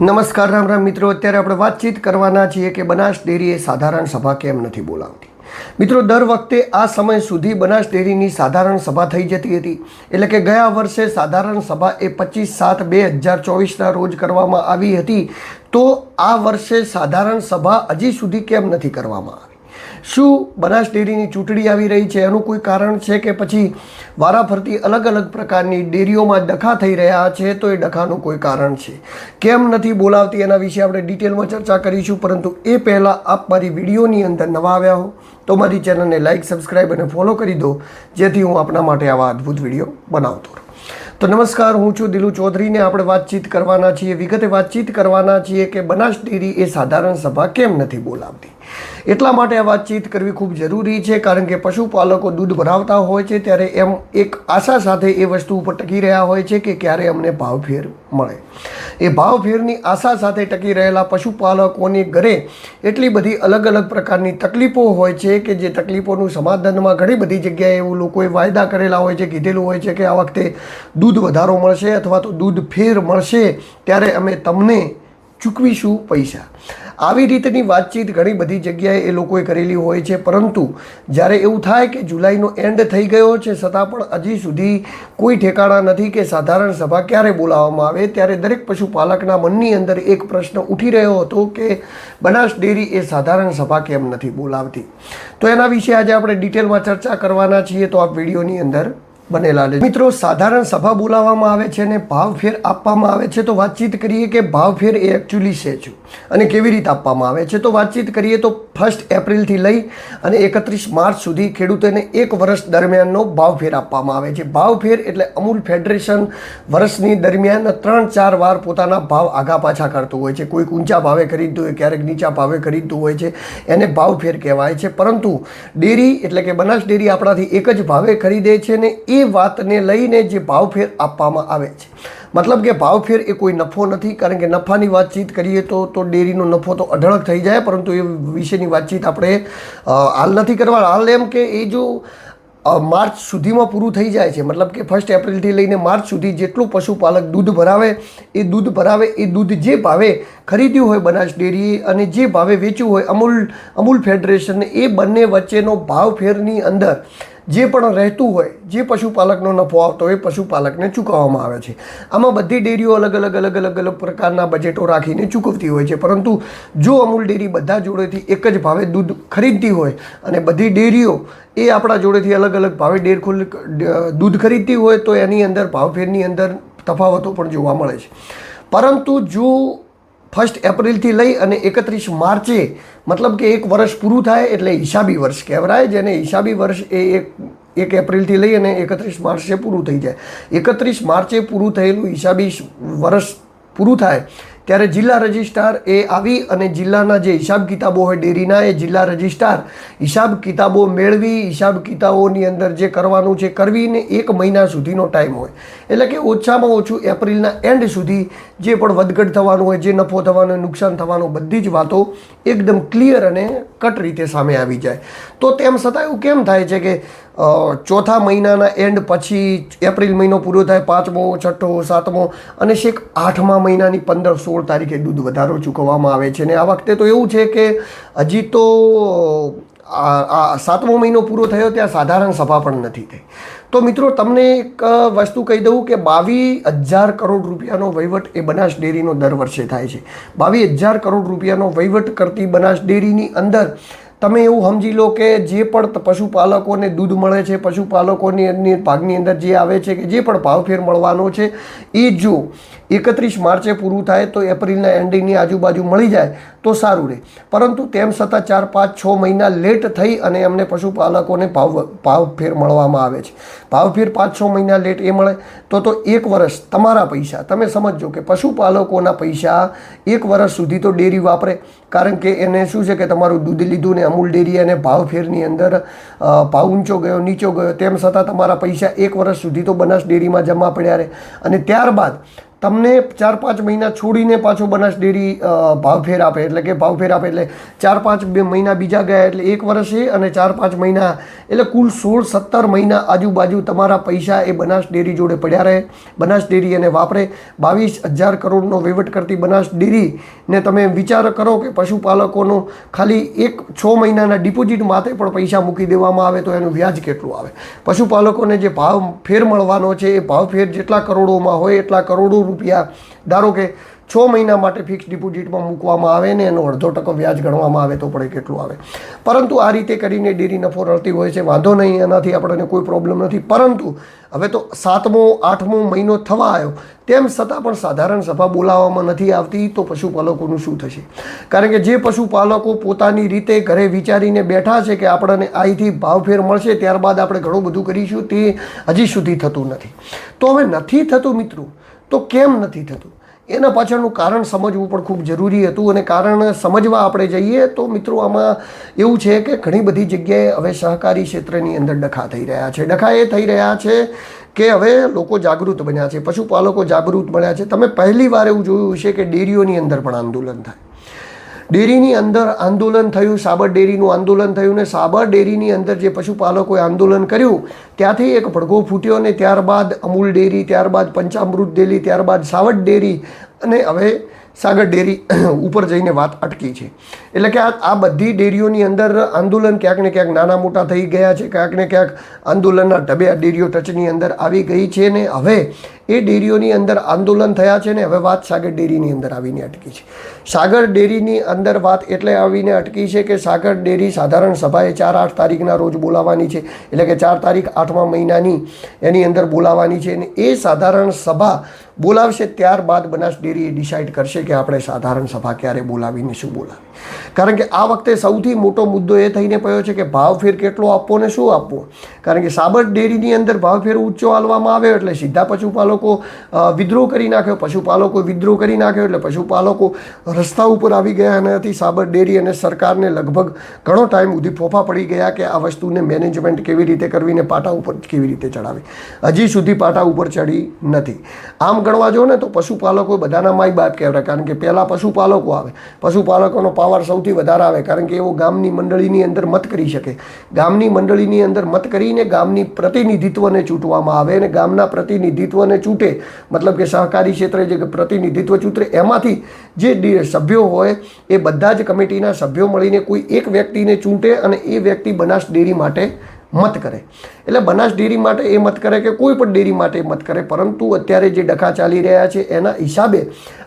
નમસ્કાર, રામ રામ મિત્રો. અત્યારે આપણે વાતચીત કરવાના છીએ કે બનાસ ડેરી એ સાધારણ સભા કેમ નથી બોલાવતી? મિત્રો, દર વખતે આ સમય સુધી બનાસ ડેરીની સાધારણ સભા થઈ જતી હતી. એટલે કે ગયા વર્ષે સાધારણ સભા એ પચીસ સાત બે હજાર ચોવીસના રોજ કરવામાં આવી હતી. તો આ વર્ષે સાધારણ સભા હજી સુધી કેમ નથી કરવામાં આવી? શું બનાસ ડેરીની ચૂંટણી આવી રહી છે? એનું કોઈ કારણ છે કે પછી વારાફરતી અલગ અલગ પ્રકારની ડેરીઓમાં ડખા થઈ રહ્યા છે તો એ ડખાનું કોઈ કારણ છે? કેમ નથી બોલાવતી? એના વિશે આપણે ડિટેલમાં ચર્ચા કરીશું, પરંતુ એ પહેલાં આપ મારી વિડીયોની અંદર નવા આવ્યા હો તો મારી ચેનલને લાઇક સબસ્ક્રાઈબ અને ફોલો કરી દો, જેથી હું આપના માટે આવા અદ્ભુત વીડિયો બનાવતો રહું. તો નમસ્કાર, હું છું દિલુ ચૌધરીને આપણે વાતચીત કરવાના છીએ, વિગતે વાતચીત કરવાના છીએ કે બનાસ ડેરી એ સાધારણ સભા કેમ નથી બોલાવતી? એટલા માટે આ વાતચીત કરવી ખૂબ જરૂરી છે, કારણ કે પશુપાલકો દૂધ ભરાવતા હોય છે, ત્યારે એમ એક આશા સાથે એ વસ્તુ ઉપર ટકી રહ્યા હોય છે કે ક્યારે અમને ભાવફેર મળે. એ ભાવફેરની આશા સાથે ટકી રહેલા પશુપાલકોની ઘરે એટલી બધી અલગ અલગ પ્રકારની તકલીફો હોય છે કે જે તકલીફોનું સમાધાનમાં ઘણી બધી જગ્યાએ એવું લોકોએ વાયદા કરેલા હોય છે, કીધેલું હોય છે કે આ વખતે દૂધ વધારો મળશે અથવા તો દૂધ ફેર મળશે, ત્યારે અમે તમને ચૂકવીશું પૈસા. આવી રીતની વાતચીત ઘણી બધી જગ્યાએ એ લોકોએ કરેલી હોય છે. પરંતુ જ્યારે એવું થાય કે જુલાઈનો એન્ડ થઈ ગયો છે, છતાં પણ હજી સુધી કોઈ ઠેકાણા નથી કે સાધારણ સભા ક્યારે બોલાવવામાં આવે. ત્યારે દરેક પશુપાલકના મનની અંદર એક પ્રશ્ન ઉઠી રહ્યો હતો કે બનાસ ડેરી એ સાધારણ સભા કેમ નથી બોલાવતી? તો એના વિશે આજે આપણે ડિટેલમાં ચર્ચા કરવાના છીએ. તો આ વિડીયોની અંદર બનેલા મિત્રો, સાધારણ સભા બોલાવવામાં આવે છે અને ભાવફેર આપવામાં આવે છે. તો વાતચીત કરીએ કે ભાવફેર એ એકચ્યુઅલી છે શું? અને કેવી રીતે આપવામાં આવે છે? તો વાતચીત કરીએ તો ફર્સ્ટ એપ્રિલથી લઈ અને એકત્રીસ માર્ચ સુધી ખેડૂતોને એક વર્ષ દરમિયાનનો ભાવફેર આપવામાં આવે છે. ભાવફેર એટલે અમૂલ ફેડરેશન વર્ષની દરમિયાન ત્રણ ચાર વાર પોતાના ભાવ આગા પાછા કરતું હોય છે. કોઈક ઊંચા ભાવે ખરીદતું હોય, ક્યારેક નીચા ભાવે ખરીદતું હોય છે. એને ભાવફેર કહેવાય છે. પરંતુ ડેરી એટલે કે બનાસ ડેરી આપણાથી એક જ ભાવે ખરીદે છે ને એ વાતને લઈને જે ભાવફેર આપવામાં આવે છે. મતલબ કે ભાવફેર એ કોઈ નફો નથી, કારણ કે નફાની વાતચીત કરીએ તો તો ડેરીનો નફો તો અઢળક થઈ જાય, પરંતુ એ વિશેની વાતચીત આપણે હાલ નથી કરવા. હાલ એમ કે એ જો માર્ચ સુધીમાં પૂરું થઈ જાય છે, મતલબ કે ફર્સ્ટ એપ્રિલથી લઈને માર્ચ સુધી જેટલું પશુપાલક દૂધ ભરાવે, એ દૂધ ભરાવે, એ દૂધ જે ભાવે ખરીદ્યું હોય બનાસ ડેરીએ અને જે ભાવે વેચ્યું હોય, અમૂલ અમૂલ ફેડરેશન, એ બંને વચ્ચેનો ભાવફેરની અંદર જે પણ રહેતું હોય, જે પશુપાલકનો નફો આવતો હોય એ પશુપાલકને ચૂકવવામાં આવે છે. આમાં બધી ડેરીઓ અલગ અલગ અલગ અલગ અલગ પ્રકારના બજેટો રાખીને ચૂકવતી હોય છે. પરંતુ જો અમૂલ ડેરી બધા જોડેથી એક જ ભાવે દૂધ ખરીદતી હોય અને બધી ડેરીઓ એ આપણા જોડેથી અલગ અલગ ભાવે ડેર ખુલ, દૂધ ખરીદતી હોય તો એની અંદર ભાવફેરની અંદર તફાવતો પણ જોવા મળે છે. પરંતુ જો ફર્સ્ટ એપ્રિલથી લઈ અને એકત્રીસ માર્ચે, મતલબ કે એક વર્ષ પૂરું થાય એટલે હિસાબી વર્ષ કહેવાય, જેને હિસાબી વર્ષ એ એક એક એપ્રિલથી લઈ અને એકત્રીસ માર્ચે પૂરું થઈ જાય. એકત્રીસ માર્ચે પૂરું થયેલું હિસાબી વર્ષ પૂરું થાય ત્યારે જિલ્લા રજિસ્ટ્રાર એ આવી અને જિલ્લાના જે હિસાબ કિતાબો હોય ડેરીના, એ જિલ્લા રજિસ્ટ્રાર હિસાબ કિતાબો મેળવી, હિસાબ કિતાબોની અંદર જે કરવાનું છે કરવીને એક મહિના સુધીનો ટાઈમ હોય. એટલે કે ઓછામાં ઓછું એપ્રિલના એન્ડ સુધી જે પણ વધઘટ થવાનું હોય, જે નફો થવાનો, નુકસાન થવાનું બધી જ વાતો એકદમ ક્લિયર અને કટ રીતે સામે આવી જાય. તો તેમ છતાં એવું કેમ થાય છે કે ચોથા મહિનાના એન્ડ પછી એપ્રિલ મહિનો પૂરો થાય, પાંચમો, છઠ્ઠો, સાતમો અને શેક આઠમા મહિનાની પંદર, સોળ તારીખે દૂધ વધારો ચૂકવવામાં આવે છે. ને આ વખતે તો એવું છે કે હજી તો આ સાતમો મહિનો પૂરો થયો ત્યાં સાધારણ સભા પણ નથી થઈ. તો મિત્રો, તમને એક વસ્તુ કહી દઉં કે બાવીસ હજાર કરોડ રૂપિયાનો વહીવટ એ બનાસ ડેરીનો દર વર્ષે થાય છે. બાવીસ હજાર કરોડ રૂપિયાનો વહીવટ કરતી બનાસ ડેરીની અંદર તમે એવું સમજી લો કે જે પણ પશુપાલકોને દૂધ મળે છે, પશુપાલકોની ભાગની અંદર જે આવે છે કે જે પણ ભાવફેર મળવાનો છે, એ જો એકત્રીસ માર્ચે પૂરું થાય તો એપ્રિલના એન્ડિંગની આજુબાજુ મળી જાય તો સારું રહે. પરંતુ તેમ છતાં ચાર, પાંચ, છ મહિના લેટ થઈ અને એમને પશુપાલકોને ભાવ, ભાવફેર મળવામાં આવે છે. ભાવફેર પાંચ, છ મહિના લેટ એ મળે તો તો એક વર્ષ તમારા પૈસા. તમે સમજો કે પશુપાલકોના પૈસા એક વર્ષ સુધી તો ડેરી વાપરે. કારણ કે એને શું છે કે તમારું દૂધ લીધું ને અમૂલ ડેરી અને ભાવફેરની અંદર ભાવ ઊંચો ગયો, નીચો ગયો, તેમ છતાં તમારા પૈસા એક વર્ષ સુધી તો બનાસ ડેરીમાં જમા પડ્યા રહે. અને ત્યારબાદ તમને ચાર પાંચ મહિના છોડીને પાછો બનાસ ડેરી ભાવફેર આપે. એટલે કે ભાવફેર આપે એટલે ચાર પાંચ બે મહિના બીજા ગયા એટલે એક વર્ષે અને ચાર પાંચ મહિના, એટલે કુલ સોળ સત્તર મહિના આજુબાજુ તમારા પૈસા એ બનાસ ડેરી જોડે પડ્યા રહે. બનાસ ડેરી એને વાપરે. બાવીસ હજાર કરોડનો વહીવટ કરતી બનાસ ડેરીને તમે વિચાર કરો કે પશુપાલકોનો ખાલી એક છ મહિનાના ડિપોઝિટ માટે પણ પૈસા મૂકી દેવામાં આવે તો એનું વ્યાજ કેટલું આવે? પશુપાલકોને જે ભાવ ફેર મળવાનો છે, એ ભાવ ફેર જેટલા કરોડોમાં હોય, એટલા કરોડો રૂપિયા. ધારો કે છ મહિના માટે ફિક્સ ડિપોઝિટમાં મૂકવામાં આવે ને એનો અડધો ટકો વ્યાજ ગણવામાં આવે તો પડે કેટલું આવે. પરંતુ આ રીતે કરીને ડેરી નફો રળતી હોય છે, વાંધો નહીં, એનાથી આપણને કોઈ પ્રોબ્લેમ નથી. પરંતુ હવે તો સાતમો, આઠમો મહિનો થવા આવ્યો, તેમ છતાં પણ સાધારણ સભા બોલાવવામાં નથી આવતી, તો પશુપાલકોનું શું થશે? કારણ કે જે પશુપાલકો પોતાની રીતે ઘરે વિચારીને બેઠા છે કે આપણને અહીંથી ભાવફેર મળશે, ત્યારબાદ આપણે ઘણું બધું કરીશું, તે હજી સુધી થતું નથી. તો હવે નથી થતું, મિત્રો? તો કેમ નથી થતું? એના પાછળનું કારણ સમજવું પણ ખૂબ જરૂરી હતું અને કારણ સમજવા આપણે જઈએ તો મિત્રો આમાં એવું છે કે ઘણી બધી જગ્યાએ હવે સહકારી ક્ષેત્રની અંદર ડખા થઈ રહ્યા છે. ડખા એ થઈ રહ્યા છે કે હવે લોકો જાગૃત બન્યા છે, પશુપાલકો જાગૃત બન્યા છે. તમે પહેલી વાર એવું જોયું હશે કે ડેરીઓની અંદર પણ આંદોલન થાય. ડેરીની અંદર આંદોલન થયું, સાબર ડેરીનું આંદોલન થયું ને સાબર ડેરીની અંદર જે પશુપાલકોએ આંદોલન કર્યું, ત્યાંથી એક ભડગો ફૂટ્યો ને ત્યારબાદ અમૂલ ડેરી, ત્યારબાદ પંચામૃત ડેરી, ત્યારબાદ સાવટ ડેરી અને હવે સાગર ડેરી ઉપર જઈને વાત અટકી છે. એટલે કે આ બધી ડેરીઓની અંદર આંદોલન ક્યાંક ને ક્યાંક નાના મોટા થઈ ગયા છે. ક્યાંક ને ક્યાંક આંદોલનના ઢબે આ ડેરીઓ ટચની અંદર આવી ગઈ છે ને હવે એ ડેરીઓની અંદર આંદોલન થયા છે ને હવે વાત સાગર ડેરીની અંદર આવીને અટકી છે. સાગર ડેરીની અંદર વાત એટલે આવીને અટકી છે કે સાગર ડેરી સાધારણ સભાએ ચાર આઠ તારીખના રોજ બોલાવવાની છે. એટલે કે ચાર તારીખ આઠમા મહિનાની એની અંદર બોલાવાની છે અને એ સાધારણ સભા બોલાવશે ત્યારબાદ બનાસ ડેરી ડિસાઇડ કરશે કે આપણે સાધારણ સભા ક્યારે બોલાવીને શું બોલાવી કારણ કે આ વખતે સૌથી મોટો મુદ્દો એ થઈને પડ્યો છે કે ભાવફેર કેટલો આપવો ને શું આપવો? કારણ કે સાબર ડેરીની અંદર ભાવફેર ઊંચો હાલવામાં આવ્યો એટલે સીધા પશુપાલકો વિદ્રોહ કરી નાખ્યો. પશુપાલકો વિદ્રોહ કરી નાખ્યો એટલે પશુપાલકો રસ્તા ઉપર આવી ગયા અને હતી સાબર ડેરી અને સરકારને લગભગ ઘણો ટાઈમ સુધી ફોફા પડી ગયા કે આ વસ્તુને મેનેજમેન્ટ કેવી રીતે કરવી ને પાટા ઉપર કેવી રીતે ચડાવી. હજી સુધી પાટા ઉપર ચડી નથી. આમ ગણવા જો ને તો પશુપાલકો બધાના માય બાપ કહેવાય કારણ કે પહેલાં પશુપાલકો આવે. પશુપાલકોનો પાવર સૌથી વધારે આવે કારણ કે એઓ ગામની મંડળીની અંદર મત કરી શકે. ગામની મંડળીની અંદર મત કરીને ગામની પ્રતિનિધિત્વને ચૂંટવામાં આવે અને ગામના પ્રતિનિધિત્વને ચૂંટે. મતલબ કે સહકારી ક્ષેત્રે જે પ્રતિનિધિત્વ ચૂંટે એમાંથી જે સભ્યો હોય એ બધા જ કમિટીના સભ્યો મળીને કોઈ એક વ્યક્તિને ચૂંટે અને એ વ્યક્તિ બનાસ ડેરી માટે મત કરે. એટલે બનાસ ડેરી માટે એ મત કરે કે કોઈ પણ ડેરી માટે મત કરે. પરંતુ અત્યારે જે ડખા ચાલી રહ્યા છે એના હિસાબે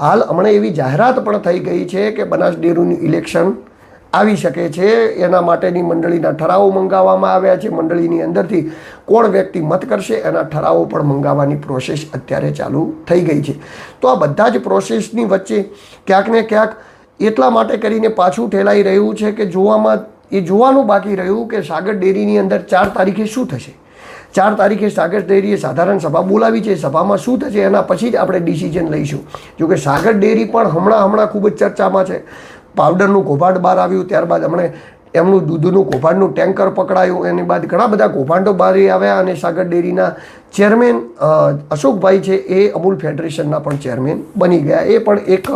હાલ હમણાં એવી જાહેરાત પણ થઈ ગઈ છે કે બનાસ ડેરીનું ઇલેક્શન આવી શકે છે. એના માટેની મંડળીના ઠરાવો મંગાવવામાં આવ્યા છે. મંડળીની અંદરથી કોણ વ્યક્તિ મત કરશે એના ઠરાવો પણ મંગાવવાની પ્રોસેસ અત્યારે ચાલુ થઈ ગઈ છે. તો આ બધા જ પ્રોસેસની વચ્ચે ક્યાંક ને ક્યાંક એટલા માટે કરીને પાછું ઠેલાઈ રહ્યું છે કે જોવામાં એ જોવાનું બાકી રહ્યું કે સાગર ડેરીની અંદર ચાર તારીખે શું થશે? ચાર તારીખે સાગર ડેરીએ સાધારણ સભા બોલાવી છે. સભામાં શું થશે એના પછી જ આપણે ડિસિઝન લઈશું. જોકે સાગર ડેરી પણ હમણાં હમણાં ખૂબ જ ચર્ચામાં છે. પાવડરનું કૌભાંડ બહાર આવ્યું. ત્યારબાદ હમણે એમનું દૂધનું કૌભાંડનું ટેન્કર પકડાયું. એની બાદ ઘણા બધા કૌભાંડો બહાર આવ્યા અને સાગર ડેરીના ચેરમેન અશોકભાઈ છે એ અમૂલ ફેડરેશનના પણ ચેરમેન બની ગયા. એ પણ એક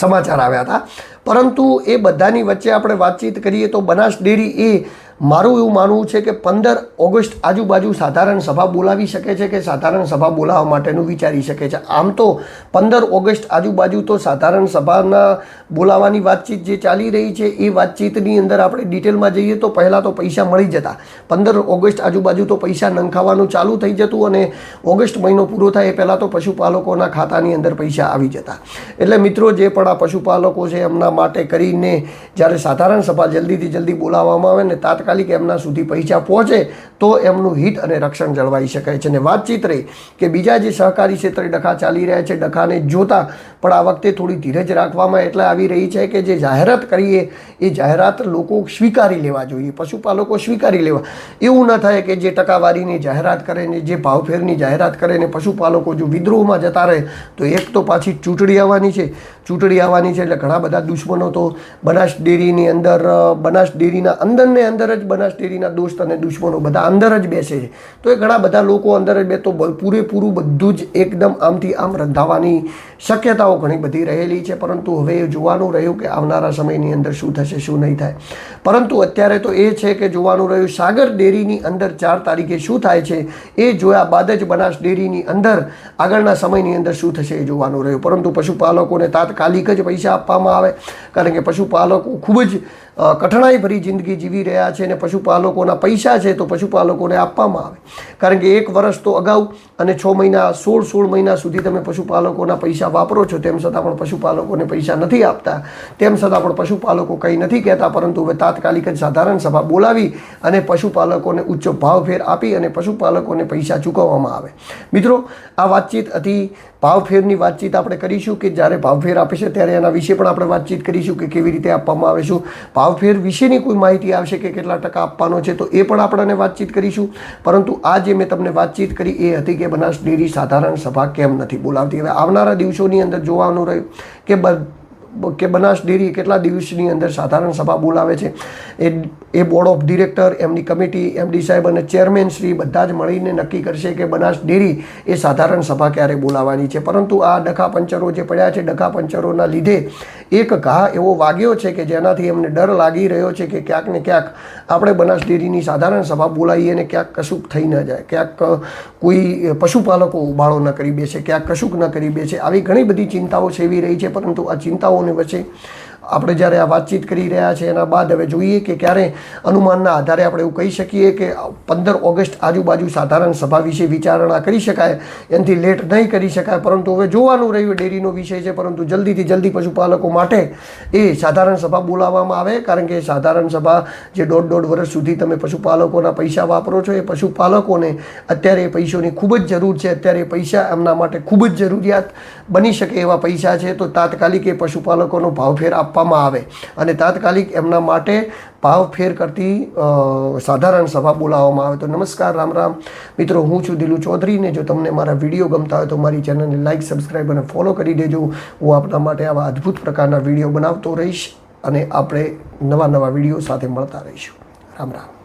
સમાચાર આવ્યા હતા. પરંતુ એ બધાની વચ્ચે આપણે વાતચીત કરીએ તો બનાસ ડેરી એ મારું એવું માનવું છે કે પંદર ઓગસ્ટ આજુબાજુ સાધારણ સભા બોલાવી શકે છે કે સાધારણ સભા બોલાવવા માટેનું વિચારી શકે છે. આમ તો પંદર ઓગસ્ટ આજુબાજુ તો સાધારણ સભાના બોલાવવાની વાતચીત જે ચાલી રહી છે એ વાતચીતની અંદર આપણે ડિટેલમાં જઈએ તો પહેલાં તો પૈસા મળી જતા. પંદર ઓગસ્ટ આજુબાજુ તો પૈસા નંખાવાનું ચાલુ થઈ જતું અને ઓગસ્ટ મહિનો પૂરો થાય એ પહેલાં તો પશુપાલકોના ખાતાની અંદર પૈસા આવી જતા. એટલે મિત્રો જે પણ આ પશુપાલકો છે એમના માટે કરીને જ્યારે સાધારણ સભા જલ્દીથી જલ્દી બોલાવવામાં આવે ને તાત્કાલિક એમના સુધી પૈસા પહોંચે, તો એમનું હિત અને રક્ષણ જળવાઈ શકાય છે. અને વાતચીત રહી કે બીજા જે સહકારી ક્ષેત્રે ડખા ચાલી રહ્યા છે, ડખાને જોતા, પણ આ વખતે થોડી ધીરજ રાખવામાં એટલે આવી રહી છે કે જે જાહેરાત કરીએ, એ જાહેરાત લોકો સ્વીકારી લેવા જોઈએ, પશુપાલકો સ્વીકારી લેવા. એવું ન થાય કે જે ટકાવારીની જાહેરાત કરે ને જે ભાવફેરની જાહેરાત કરે ને પશુપાલકો જો વિદ્રોહમાં જતા રહે, તો એક તો પાછી ચૂંટણી આવવાની છે. ચૂંટણી આવવાની છે એટલે ઘણા બધા દુશ્મનો તો બનાસ ડેરીની અંદર બનાસ ડેરીના અંદરને અંદર જ બનાસ ડેરીના દોસ્ત અને દુશ્મનો બધા અંદર જ બેસે છે. તો એ ઘણા બધા લોકો અંદર જ બે તો પૂરેપૂરું બધું જ એકદમ આમથી આમ રંધાવાની શક્યતાઓ ઘણી બધી રહેલી છે, પરંતુ હવે એ જોવાનું રહ્યું કે આવનારા સમયની અંદર શું થશે, શું નહીં થાય. પરંતુ અત્યારે તો એ છે કે જોવાનું રહ્યું, સાગર ડેરીની અંદર ચાર તારીખે શું થાય છે, એ જોયા બાદ જ બનાસ ડેરીની અંદર આગળના સમયની અંદર શું થશે એ જોવાનું રહ્યું. પરંતુ પશુપાલકોને તાત્કાલિક જ પૈસા આપવામાં આવે, કારણ કે પશુપાલકો ખૂબ જ અ, કઠણાઈભરી જિંદગી જીવી રહ્યા છે અને પશુપાલકોના પૈસા છે તો પશુપાલકોને આપવામાં આવે. કારણ કે એક વર્ષ તો અગાઉ અને છ મહિના સોળ સોળ મહિના સુધી તમે પશુપાલકોના પૈસા વાપરો છો તેમ છતાં પણ પશુપાલકોને પૈસા નથી આપતા. તેમ છતાં પણ પશુપાલકો કંઈ નથી કહેતા પરંતુ હવે તાત્કાલિક જ સાધારણ સભા બોલાવી અને પશુપાલકોને ઉચ્ચ ભાવફેર આપી અને પશુપાલકોને પૈસા ચૂકવવામાં આવે. મિત્રો આ વાતચીત હતી ભાવફેરની વાતચીત આપણે કરીશું કે જ્યારે ભાવફેર આપે છે ત્યારે એના વિશે પણ આપણે વાતચીત કરીશું કે કેવી રીતે આપવામાં આવે શું ભાવફેર વિશેની કોઈ માહિતી આવશે કે કેટલા ટકા આપવાનો છે તો એ પણ આપણને વાતચીત કરીશું. પરંતુ આ જે મેં તમને વાતચીત કરી એ હતી કે બનાસ ડેરી સાધારણ સભા કેમ નથી બોલાવતી? હવે આવનારા દિવસોની અંદર જોવાનું રહ્યું કે કે બનાસ ડેરી કેટલા દિવસની અંદર સાધારણ સભા બોલાવે છે? એ એ બોર્ડ ઓફ ડિરેક્ટર એમની કમિટી એમડી સાહેબ અને ચેરમેન શ્રી બધા જ મળીને નક્કી કરશે કે બનાસ ડેરી એ સાધારણ સભા ક્યારે બોલાવવાની છે. પરંતુ આ ડખા પંચરો જે પડ્યા છે, ડખા પંચરોના લીધે એક ઘા એવો વાગ્યો છે કે જેનાથી એમને ડર લાગી રહ્યો છે કે ક્યાંક ને ક્યાંક આપણે બનાસ ડેરીની સાધારણ સભા બોલાવીએ ને ક્યાંક કશુંક થઈ ન જાય. ક્યાંક કોઈ પશુપાલકો ઉબાળો ન કરી બેસે, ક્યાંક કશુંક ન કરી બેસે. આવી ઘણી બધી ચિંતાઓ સેવી રહી છે, પરંતુ આ ચિંતાઓની વચ્ચે આપણે જ્યારે આ વાતચીત કરી રહ્યા છે, એના બાદ હવે જોઈએ કે ક્યારે અનુમાનના આધારે આપણે એવું કહી શકીએ કે પંદર ઓગસ્ટ આજુબાજુ સાધારણ સભા વિશે વિચારણા કરી શકાય, એનાથી લેટ નહીં કરી શકાય, પરંતુ હવે જોવાનું રહ્યું, ડેરીનો વિષય છે, પરંતુ જલ્દીથી જલ્દી પશુપાલકો માટે એ સાધારણ સભા બોલાવવામાં આવે, કારણ કે સાધારણ સભા જે દોઢ દોઢ વર્ષ સુધી તમે પશુપાલકોના પૈસા વાપરો છો, એ પશુપાલકોને અત્યારે એ પૈસોની ખૂબ જ જરૂર છે, અત્યારે પૈસા એમના માટે ખૂબ જ જરૂરિયાત બની શકે એવા પૈસા છે, તો તાત્કાલિક એ પશુપાલકોનો ભાવફેર આપવામાં આવે અને તાત્કાલિક એમના માટે ભાવફેર કરતી સાધારણ સભા બોલાવવામાં આવે. તો નમસ્કાર, રામ રામ. મિત્રો, હું છું દિલુ ચૌધરી ને જો તમને મારા વીડિયો ગમતા હોય તો મારી ચેનલને લાઇક સબસ્ક્રાઈબ અને ફોલો કરી દેજો. હું આપના માટે આવા અદ્ભુત પ્રકારના વીડિયો બનાવતો રહીશ અને આપણે નવા નવા વીડિયો સાથે મળતા રહીશું. રામ રામ.